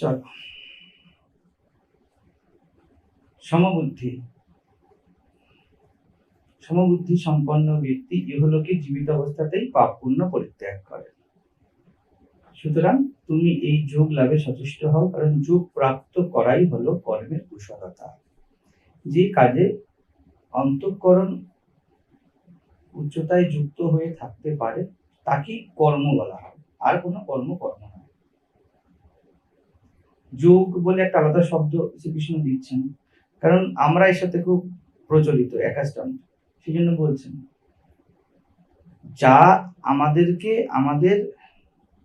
চলো। সমবুদ্ধি। সমবুদ্ধি সম্পন্ন ব্যক্তি ইহলোকে জীবিত অবস্থাতেই পাপ পুণ্য পরিত্যাগ করে। সুতরাং তুমি এই যোগ লাভে সচেষ্ট হও, কারণ যোগ প্রাপ্ত করাই হলো কর্মের কুশলতা। যে কাজে অন্তঃকরণ উচ্চতায় যুক্ত হয়ে থাকতে পারে, তাকেই কর্ম বলা হয়। আর কোনো কর্ম কর্ম নয় যোগ বলে একটা আলাদা শব্দ শ্রীকৃষ্ণ দিচ্ছেন। কারণ আমরা এর সাথে খুব প্রচলিত একাস্টম সেই জন্য বলছেন। যা আমাদেরকে আমাদের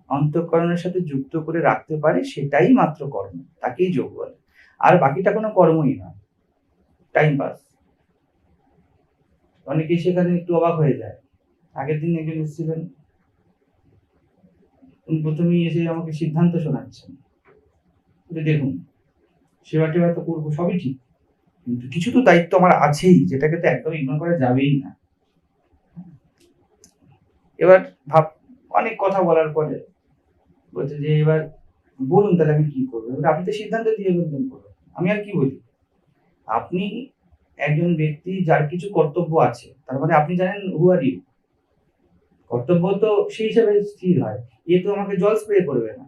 অন্তঃকরণের সাথে যুক্ত করে রাখতে পারে, সেটাই মাত্র কর্ম, তাকেই যোগ বলে। আর বাকিটা কোনো কর্মই নয় টাইম পাস অনেকেই সেখানে একটু অবাক হয়ে যায়। আগের দিন একজন এসেছিলেন। প্রথমেই এসে আমাকে সিদ্ধান্ত শোনাচ্ছেন। দেখুন। সেবা টেবা তো করব সবই ঠিক। কিন্তু কিছু তো দায়িত্ব আমার আছেই, যেটাকে তো একদম ইগনোর করা যাবেই না। এবার ভাব, অনেক কথা বলার পরে বলছে যে, এবার বলুন তাহলে আমি কি করব? আপনি তো সিদ্ধান্ত দিয়ে বলতেন করুন আমি আর কি বলি? আপনি একজন ব্যক্তি যার কিছু কর্তব্য আছে, তার মানে আপনি জানেন হু আর ইউ কর্তব্য তো সেই হিসাবে স্থির হয়। এ তো আমাকে জল স্প্রে করবে না।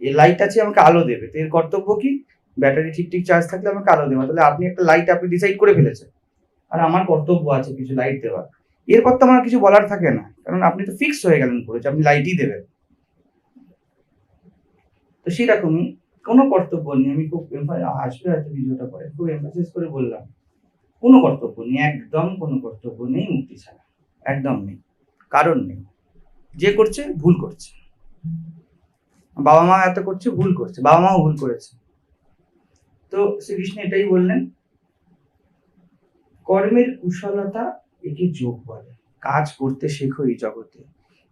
এ লাইট আছে আমাকে আলো দেবে। তো এর কর্তব্য কি? ব্যাটারি ঠিক ঠিক চার্জ থাকলে আমাকে আলো দেওয়া। তাহলে আপনি একটা লাইট আপনি ডিসাইড করে ফেলেছেন। আর আমার কর্তব্য আছে কিছু লাইট দেওয়ার। এর পর তো আমার কিছু বলার থাকে না। কারণ আপনি তো ফিক্স হয়ে গেলেন করেছে আপনি লাইটই দেবেন। তো সেরকমই কোনো কর্তব্য নেই। আমি খুব আসবে হয়তো ভিডিওটা পরে, খুব এমফাসিস করে বললাম। কোনো কর্তব্য নেই। একদম কোনো কর্তব্য নেই মুক্তি ছাড়া। একদম নেই। কারণ নেই। যে করছে, ভুল করছে। বাবা মা এত করছে, ভুল করছে, বাবা মাও ভুল করেছে। তো শ্রীকৃষ্ণ এটাই বললেন, কর্মের কুশলতা একে যোগ বলে। কাজ করতে শেখো এই জগতে।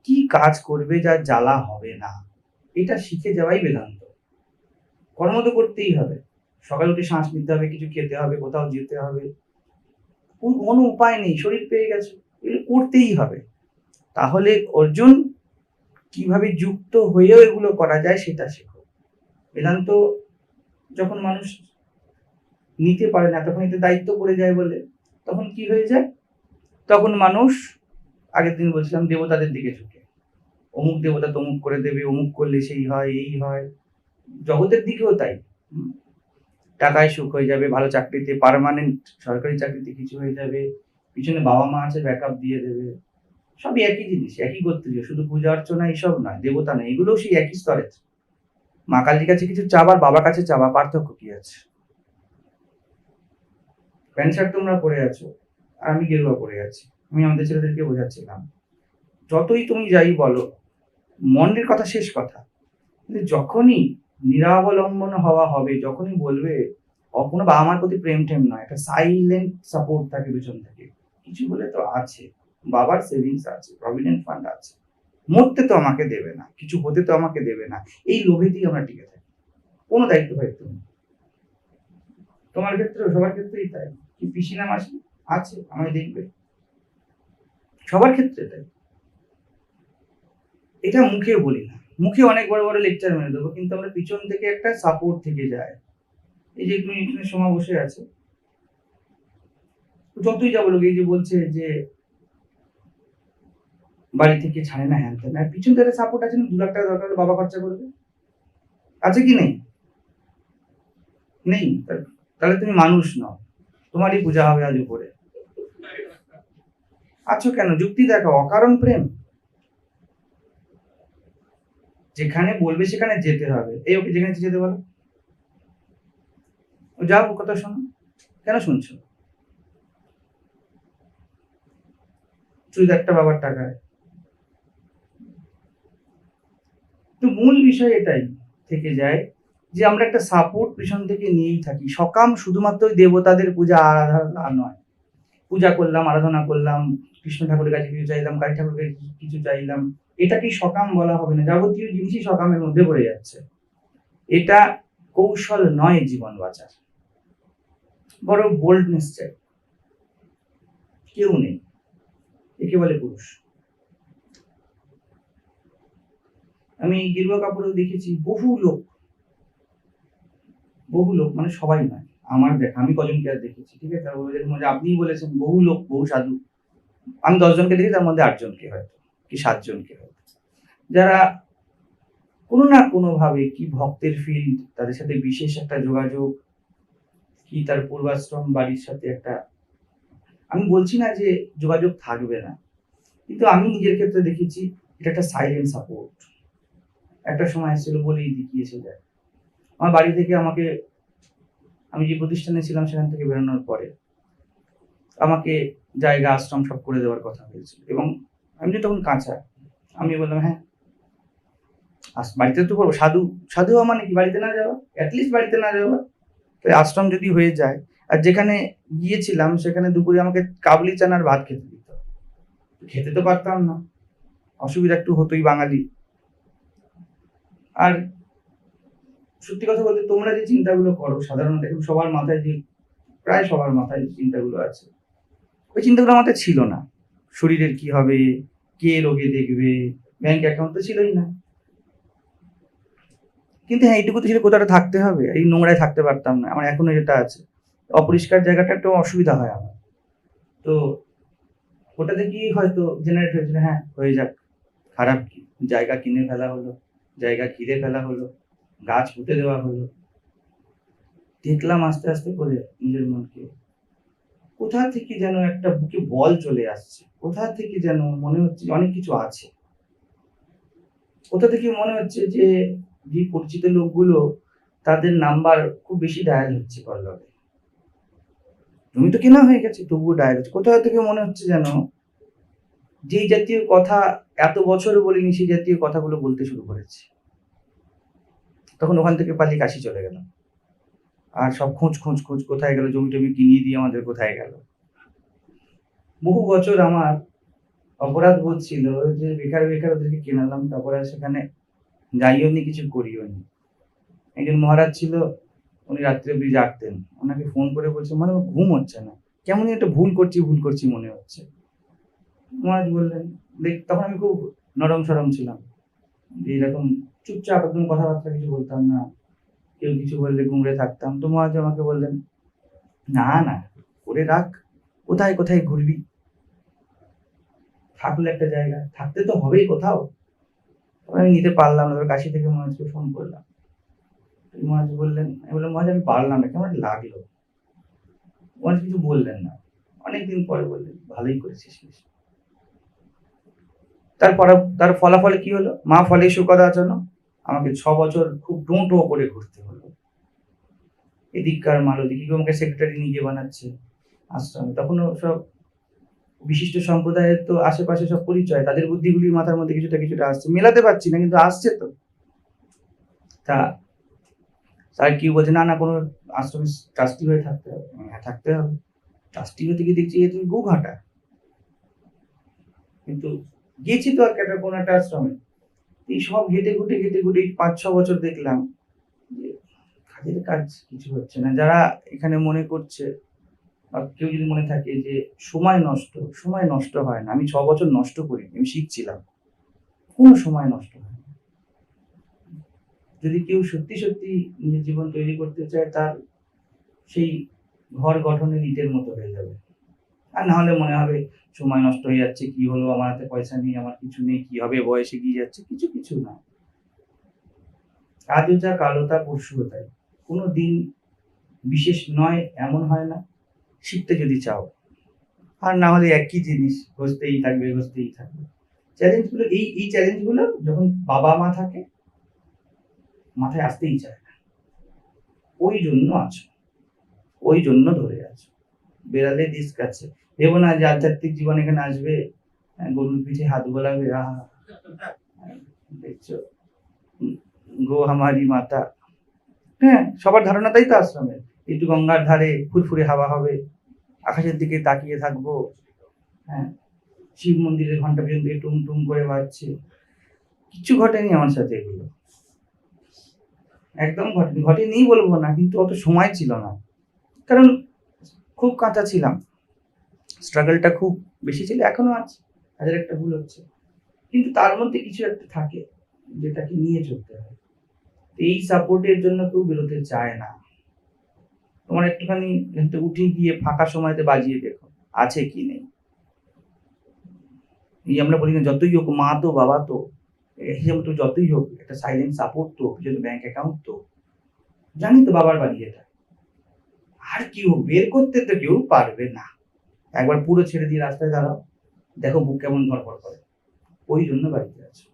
কি কাজ করবে যা জ্বালা হবে না? এটা শিখে যাওয়াই বেদান্ত। কর্ম তো করতেই হবে। সকালে উঠে শ্বাস নিতে হবে, কিছু খেতে হবে, কোথাও যেতে হবে। কোন- উপায় নেই, শরীর পেয়ে গেছে, এগুলো করতেই হবে। তাহলে অর্জুন কীভাবে যুক্ত হয়েও এগুলো করা যায় সেটা শেখো। বেদান্ত যখন মানুষ নিতে পারে না, তখন এতে দায়িত্ব পড়ে যায় বলে। তখন কি হয়ে যায়? তখন মানুষ, আগের দিন বলছিলাম, দেবতাদের দিকে ঝুঁকে। অমুক দেবতা তমুক করে দেবে, অমুক করলে সেই হয়, এই হয়। জগতের দিকেও তাই। টাকায় সুখ হয়ে যাবে, ভালো চাকরিতে পার্মানেন্ট সরকারি চাকরিতে কিছু হয়ে যাবে। পিছনে বাবা মা আছে ব্যাকআপ দিয়ে দেবে। সবই একই জিনিস, একই গোত্রীয়, শুধু পূজা অর্চনা এইসব নয়, দেবতা নয়, এগুলোও সেই একই স্তরের মা কালীর কাছে কিছু চাবার বাবার কাছে চাবা পার্থক্য কি আছে? প্যান্ট শার্ট তোমরা পরে আছো, আর আমি গেরুয়া পরে আছি, আমি আমাদের ছেলেদেরকে বোঝাচ্ছিলাম। যতই তুমি যাই বলো মনের কথা শেষ কথা। কিন্তু যখনই নিরাবলম্বন হওয়া হবে, যখনই বলবে কোনো বাবা মার প্রতি প্রেম টেম নয়, একটা সাইলেন্ট সাপোর্ট থাকে পেছন থেকে। কিছু বলে তো আছে। বাবার সেভিংস আছে প্রভিডেন্ট ফান্ড আছে। মরতে তো আমাকে দেবে না, কিছু হতে তো আমাকে দেবে না। এই লোভেতেই আমরা টিকে থাকি। কোনো দায়িত্ব দায়িত্ব নেই তোমার ক্ষেত্রে, সবার ক্ষেত্রেই তাই। কি পিসিনা মাসি? আছে, আমায় দেখবে। সবার ক্ষেত্রে তাই। এটা মুখে বলি না। মুখে অনেক বড় বড় লেকচার মেনে দেবো, কিন্তু আমরা পিছন থেকে একটা সাপোর্ট থেকে যায়। এই যে তুমি সময় বসে আছে। যতই যাব লোক, এই যে বলছে যে বাড়ি থেকে ছাড়ে না, হ্যান ত্যান। আর পিছন থেকে সাপোর্ট আছে না, দু লাখ টাকা দরকার হলে বাবা খরচা করবে? আছে কি নেই? নেই? তাহলে তুমি মানুষ নও। তোমারই পূজা হবে আজ উপরে। আছো কেন? যুক্তি দেখো অকারণ প্রেম। যেখানে বলবে সেখানে যেতে হবে। এই ওকে যেখানে যেতে বলো। ও যাও, ওর কথা শোনো। কেন শুনছো? চুড়িদারটা বাবার টাকায়। তো মূল বিষয় এটাই থেকে যায় যে আমরা একটা সাপোর্ট পিছন থেকে নিয়েই থাকি। সকাম শুধুমাত্র ওই দেবতাদের পূজা, আরাধনা নয়। পূজা করলাম, আরাধনা করলাম, কৃষ্ণ ঠাকুরের কাছে কিছু চাইলাম, কালী ঠাকুরের কাছে কিছু চাইলাম এটাকেই সকাম বলা হবে না? যাবতীয় জিনিসই সকামের মধ্যে পড়ে যাচ্ছে। এটা কৌশল নয় জীবন বাঁচার। বড় বোল্ডনেস চাই। কেউ নেই। একে বলে পুরুষ। আমি গেরুয়া কাপড়েও দেখেছি বহু লোক। বহু লোক মানে সবাই নয়। আমার দেখা আমি কজনকে আর দেখেছি, ঠিক আছে? যেরকম আপনিই বলেছেন, বহু লোক, বহু সাধু। আমি দশজনকে দেখি তার মধ্যে আটজনকে হয়তো, কি সাতজনকে হয়তো। যারা কোনো না কোনো ভাবে কি ভক্তের ফিল্ড তাদের সাথে বিশেষ একটা যোগাযোগ, কি তার পূর্বাশ্রম বাড়ির সাথে একটা, আমি বলছি না যে যোগাযোগ থাকবে না। কিন্তু আমি নিজের ক্ষেত্রে দেখেছি, এটা একটা সাইলেন্ট সাপোর্ট একটা সময় এসেছিল বলেই দেখিয়েছে যায় আমার বাড়ি থেকে আমাকে, আমি যে প্রতিষ্ঠানে ছিলাম সেখান থেকে বেরোনোর পরে আমাকে জায়গা, আশ্রম সব করে দেওয়ার কথা হয়েছিল এবং আমি তখন কাঁচা। আমি বললাম হ্যাঁ বাড়িতে তো করব। সাধু সাধু হওয়া মানে কি? বাড়িতে না যাওয়া? অ্যাটলিস্ট বাড়িতে না যাওয়া। তো আশ্রম যদি হয়ে যায়, আর যেখানে গিয়েছিলাম সেখানে দুপুরে আমাকে কাবলি চানার ভাত খেতে দিত। খেতে তো পারতাম না। অসুবিধা একটু হতোই বাঙালি। আর সত্যি কথা বলতে তোমরা যে চিন্তাগুলো করো, সাধারণত এখন সবার মাথায় যে, প্রায় সবার মাথায় যে চিন্তাগুলো আছে, ওই চিন্তাগুলো আমাদের ছিল না। শরীরের কি হবে, কে রোগে দেখবে ব্যাংক অ্যাকাউন্ট তো ছিলই না। কিন্তু হ্যাঁ এইটুকু তো ছিল, কোথাও থাকতে হবে। এই নোংরায় থাকতে পারতাম না। আমার এখনও যেটা আছে, অপরিষ্কার জায়গাটা একটু অসুবিধা হয় আমার। তো ওটাতে কি হয়তো জেনারেট হয়েছিল? হ্যাঁ হয়ে যাক। খারাপ কি? জায়গা কিনে ফেলা হলো। জায়গা ঘিরে ফেলা হলো, গাছ পুঁতে দেওয়া হলো। দেখলাম আস্তে আস্তে করে নিজের মনকে, কোথা থেকে যেন একটা বুকে বল চলে আসছে? কোথা থেকে যেন মনে হচ্ছে অনেক কিছু আছে। কোথা থেকে মনে হচ্ছে যে যে পরিচিত লোকগুলো তাদের নাম্বার খুব বেশি ডায়াল হচ্ছে পল্লবে। তুমি তো কেনা হয়ে গেছে, তবুও ডায়াল হচ্ছে। কোথা থেকে মনে হচ্ছে যেন যেই জাতীয় কথা এত বছর বলিনি, সেই জাতীয় কথাগুলো বলতে শুরু করেছে। তখন ওখান থেকে পালিয়ে কাশি চলে গেলাম। আর সব খোঁজ খোঁজ খোঁজ, কোথায় গেল? জমি টমি কিনিয়ে দিয়ে আমাদের কোথায় গেল? বহু বছর আমার অপরাধ বোধ ছিল যে বেকার বেকার ওদেরকে কেনালাম, তারপরে সেখানে যাইও নি, কিছু করিও নি। একজন মহারাজ ছিল, উনি রাত্রে অব্দি জাগতেন ওনাকে ফোন করে বলছে মানে ঘুম হচ্ছে না। কেমন একটা ভুল করছি ভুল করছি মনে হচ্ছে। মহারাজ বললেন, দেখ, তখন আমি খুব নরম সরম ছিলাম। যে এরকম চুপচাপ একদম কথাবার্তা কিছু বলতাম না। কেউ কিছু বললে গুমড়ে থাকতাম। তো মহারাজ আমাকে বললেন, না না, করে রাখ। কোথায় কোথায় ঘুরবি? থাকলে একটা জায়গা। থাকতে তো হবেই কোথাও। আমি নিতে পারলাম না। কাশি থেকে মহারাজকে ফোন করলাম। মহারাজ বললেন, আমি বললাম, মহারাজ, আমি পারলাম না। কেমন লাগল। মহারাজ কিছু বললেন না। অনেকদিন পরে বললেন, ভালোই করেছিস তারপরে তার ফলাফলে কি হলো? মা ফলে সুকদা জন্য আমাকে ছ বছর খুব ডোঁটো করে ঘুরতে হলো। এদিককার মাল ওদিকে আমাকে সেক্রেটারি নিজে বানাচ্ছে, আশ্রমে। তখনও সব বিশিষ্ট সম্প্রদায়ের তো আশেপাশে সব পরিচয়, তাদের বুদ্ধিগুলি মাথার মধ্যে কিছুটা কিছুটা আসছে। মেলাতে পারছি না, কিন্তু আসছে তো। তা স্যার কি বলছে? না না, কোনো আশ্রমে ট্রাস্টি হয়ে থাকতে হবে। হ্যাঁ থাকতে হবে। ট্রাস্টি হতে গিয়ে দেখছি তুমি গু ঘাটা। কিন্তু গেছি তো আর একটা কোনো একটা আশ্রমে। এই সব ঘেটে ঘুটে ঘেটে ঘুটে পাঁচ ছ বছর দেখলাম যে কাজের কাজ কিছু হচ্ছে না। যারা এখানে মনে করছে বা কেউ যদি মনে থাকে যে সময় নষ্ট সময় নষ্ট হয় না, আমি ছ বছর নষ্ট করিনি আমি শিখছিলাম, কোনো সময় নষ্ট হয় না। যদি কেউ সত্যি সত্যি নিজের জীবন তৈরি করতে চায়, তার সেই ঘর গঠনের ইটের মতো হয়ে যাবে। আর না হলে মনে হবে সময় নষ্ট হয়ে যাচ্ছে, কি হলো, আমার হাতে পয়সা নেই, আমার কিছু নেই, কি হবে, বয়সে গিয়ে যাচ্ছে, কিছু কিছু না। আজও যা কালো তা কোনো দিন বিশেষ নয়, এমন হয় না, শিখতে যদি চাও। আর না হলে একই জিনিস, ঘষতেই থাকবে ঘষতেই থাকবে। চ্যালেঞ্জগুলো, এই এই চ্যালেঞ্জগুলো যখন বাবা মা থাকে, মাথায় আসতেই চায় না। ওই জন্য আছো, ওই জন্য ধরে আছো। বেড়ালে দিস কাছে ভেবো না যে আধ্যাত্মিক জীবন এখানে আসবে। হ্যাঁ, গরুর পিঠে হাত আহা দেখছ? গো হামারি মাতা। হ্যাঁ সবার ধারণা তাই তো আশ্রমের একটু গঙ্গার ধারে ফুরফুরে হাওয়া হবে। আকাশের দিকে তাকিয়ে থাকব। হ্যাঁ শিব মন্দিরের ঘণ্টা পর্যন্ত টুম টুম করে বাজছে। কিচ্ছু ঘটেনি আমার সাথে এগুলো। একদম ঘটেনি। ঘটেনি বলব না কিন্তু অত সময় ছিল না। কারণ খুব কাঁচা ছিলাম। স্ট্রাগলটা খুব বেশি ছিল, এখনও আছে হাজার একটা ভুল হচ্ছে। কিন্তু তার মধ্যে কিছু একটা থাকে যেটাকে নিয়ে চলতে হয়। এই সাপোর্টের জন্য কেউ বেরোতে চায় না। তোমার একটুখানি উঠে গিয়ে ফাঁকা সময়তে বাজিয়ে দেখো, আছে কি নেই। এই আমরা বলি না, যতই হোক মা তো, বাবা তো হিসাবে তো যতই হোক, একটা সাইলেন্ট সাপোর্ট তো যদি ব্যাংক অ্যাকাউন্ট তো। জানি তো বাবার বাড়ি এটা। আর কি হোক বের করতে তো কেউ পারবে না। একবার পুরো ছেড়ে দিয়ে রাস্তায় দাঁড়াও, দেখো বুক কেমন ধরপড় করে। ওই জন্য বাড়িতে আছে।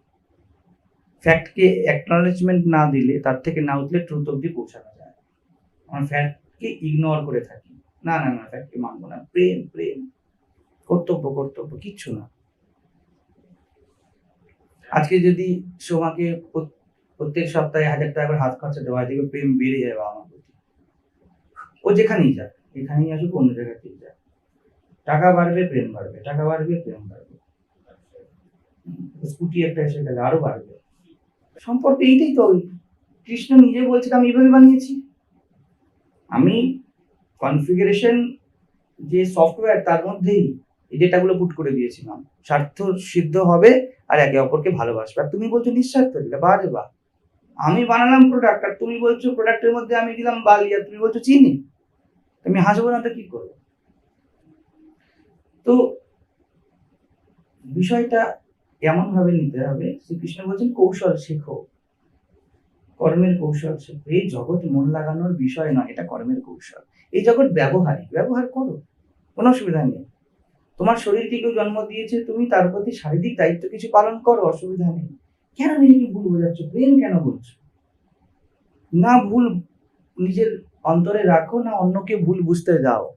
ফ্যাক্টকে অ্যাকনলেজমেন্ট না দিলে তার থেকে না উঠলে ট্রুথ অব্দি পৌঁছানো যায়। আমরা ফ্যাক্টকে ইগনোর করে থাকি। না না না ফ্যাক্টকে মানবো না। প্রেম প্রেম। কর্তব্য কর্তব্য, কিচ্ছু না। আজকে যদি সোমাকে প্রত- প্রত্যেক সপ্তাহে হাজার টাকা করে হাত খরচা দেওয়া হয়, দেখবে প্রেম বেড়ে যাবে আমার প্রতি। ও যেখানেই যাক, এখানেই আসুক, অন্য জায়গাতেই যাক। টাকা বাড়বে, প্রেম বাড়বে, টাকা বাড়বে, প্রেম বাড়বে। স্কুটি একটা এসে গেলে আরও বাড়বে। সম্পর্ক এইটাই তো কৃষ্ণ নিজে বলছে আমি এইভাবে বানিয়েছি। আমি কনফিগারেশন যে সফটওয়্যার তার মধ্যেই এই ডেটাগুলো পুট করে দিয়েছিলাম। স্বার্থ সিদ্ধ হবে আর একে অপরকে ভালোবাসবে। আর তুমি বলছো নিঃস্বার্থ দিলে বারে বা। আমি বানালাম প্রোডাক্ট আর তুমি বলছো প্রোডাক্টের মধ্যে আমি দিলাম বালি, আর তুমি বলছো চিনি। আমি হাসবো না তো কি করব? তো বিষয়টা এমন ভাবে নিতে হবে, শ্রীকৃষ্ণ বলছেন, কৌশল শেখো। কর্মের কৌশল শেখো। এই জগৎ মন লাগানোর বিষয় নয়, এটা কর্মের কৌশল। এই জগৎ ব্যবহারিক ব্যবহার করো, কোনো অসুবিধা নেই। তোমার শরীরকে কেউ জন্ম দিয়েছে, তুমি তার প্রতি শারীরিক দায়িত্ব কিছু পালন করো, অসুবিধা নেই। কেন নিজেকে ভুল বোঝাচ্ছ? প্রেম কেন বলছো? না ভুল নিজের অন্তরে রাখো, না অন্যকে ভুল বুঝতে দাও।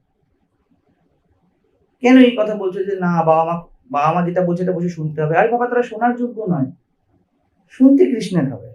কেন এই কথা বলছো যে না, বাবা মা বাবা মা যেটা বলছে এটা বসে শুনতে হবে। আরে বাবা, তারা শোনার যোগ্য নয়। শুনতে কৃষ্ণের হবে।